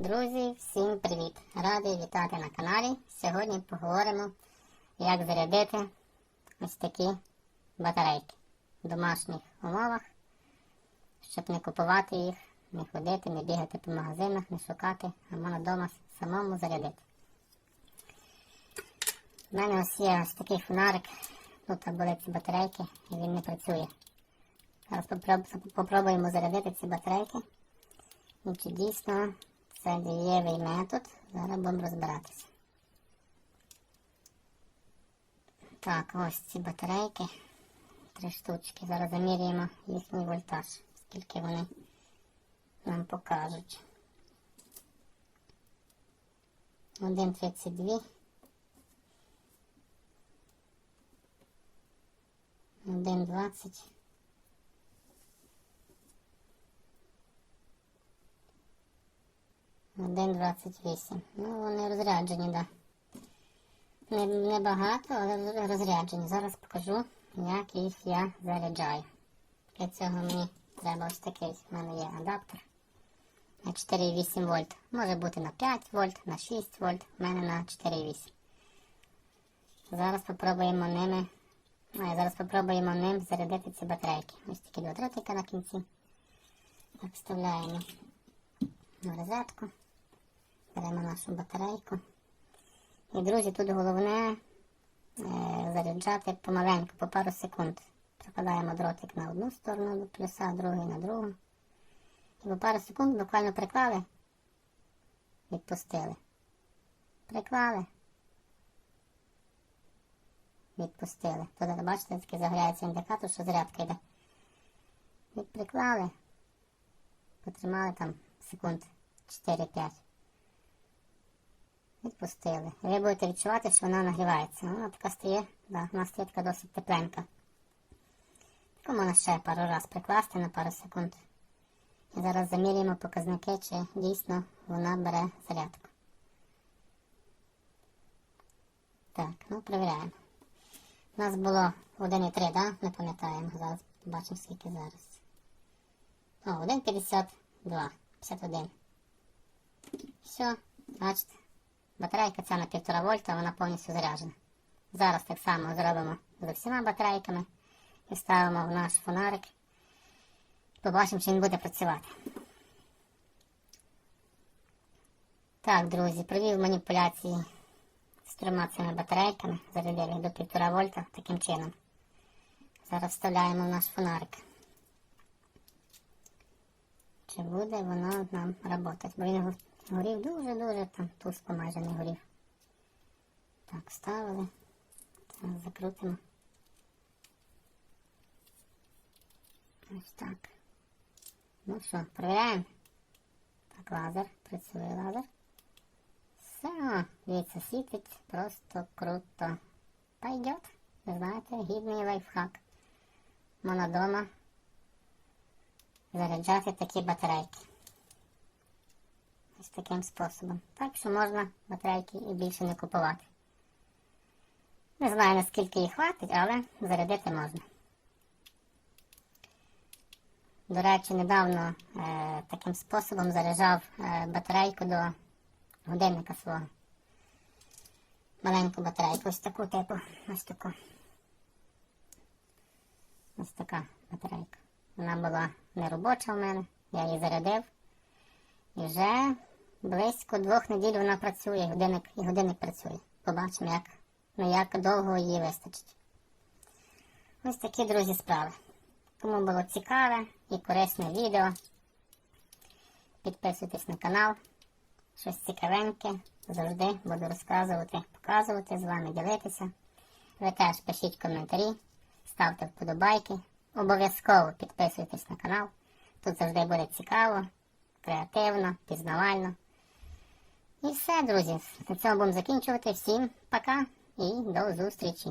Друзі, всім привіт! Радий вітати на каналі. Сьогодні поговоримо, як зарядити ось такі батарейки в домашніх умовах, щоб не купувати їх, не ходити, не бігати по магазинах, не шукати, а можна вдома самому зарядити. У мене ось є ось такий фонарик, тут були ці батарейки, і він не працює. Зараз попробуємо зарядити ці батарейки. І чи дійсно це дієвий метод, зараз будемо розбиратися. Так, ось ці батарейки. Три штучки. Зараз заміряємо їхній вольтаж, скільки вони нам покажуть. 1,32. 1,20. Один 28. Ну, вони розряджені, так. Да. Не, не але розряджені. Зараз покажу, як їх я заряджаю. Для цього мені треба ось такий. У мене є адаптер на 4,8 вольт. Може бути на 5 вольт, на 6 вольт. У мене на 4,8. Зараз спробуємо ними. А, зараз спробуємо ним зарядити ці батарейки. Ось такі два дротика на кінці. Так, вставляємо в розетку. Беремо нашу батарейку. І, друзі, тут головне е, заряджати помаленьку, по пару секунд. Прикладаємо дротик на одну сторону до плюса, другий на другу. І по пару секунд буквально приклали, відпустили. Приклали. Відпустили. Тут, бачите, такий загоряється індикатор, що зарядка йде. Від приклали. Потримали там секунд 4-5. Відпустили. І ви будете відчувати, що вона нагрівається. Вона така стає, да, вона стає така досить тепленька. Таку можна ще пару раз прикласти на пару секунд. І зараз замірюємо показники, чи дійсно вона бере зарядку. Так, ну перевіряємо. У нас було 1,3, да? Не пам'ятаємо. Зараз побачимо, скільки зараз. О, 1,52. 51. Все, бачите. Батарейка ця на 1,5 вольта, вона повністю заряджена. Зараз так само зробимо з усіма батарейками і ставимо в наш фонарик. Побачимо, чи він буде працювати. Так, друзі, провів маніпуляції з трьома цими батарейками, зарядили їх до 1,5 вольта таким чином. Зараз вставляємо в наш фонарик. Чи буде воно нам працювати? Бо він горів дуже-дуже там тускло майже не горів. Так, вставили. Зараз закрутимо. Ось так. Ну що, перевіряємо. Так, лазер, працює лазер. Все, дивіться, світить просто круто. Пойдет. Ви знаєте, гідний лайфхак. Можна заряджати такі батарейки. Ось таким способом. Так що можна батарейки і більше не купувати. Не знаю наскільки їх хватить, але зарядити можна. До речі, недавно е, таким способом заряджав е, батарейку до годинника свого. Маленьку батарейку, ось таку типу, ось таку. Ось така батарейка. Вона була не робоча у мене, я її зарядив. І вже близько двох неділь вона працює, годинник, і годинник працює. Побачимо, як, ну, як довго її вистачить. Ось такі, друзі, справи. Кому було цікаве і корисне відео, підписуйтесь на канал. Щось цікавеньке. Завжди буду розказувати, показувати, з вами ділитися. Ви теж пишіть коментарі, ставте вподобайки. Обов'язково підписуйтесь на канал. Тут завжди буде цікаво, креативно, пізнавально. І все, друзі. На цьому будемо закінчувати. Всім пока і до зустрічі!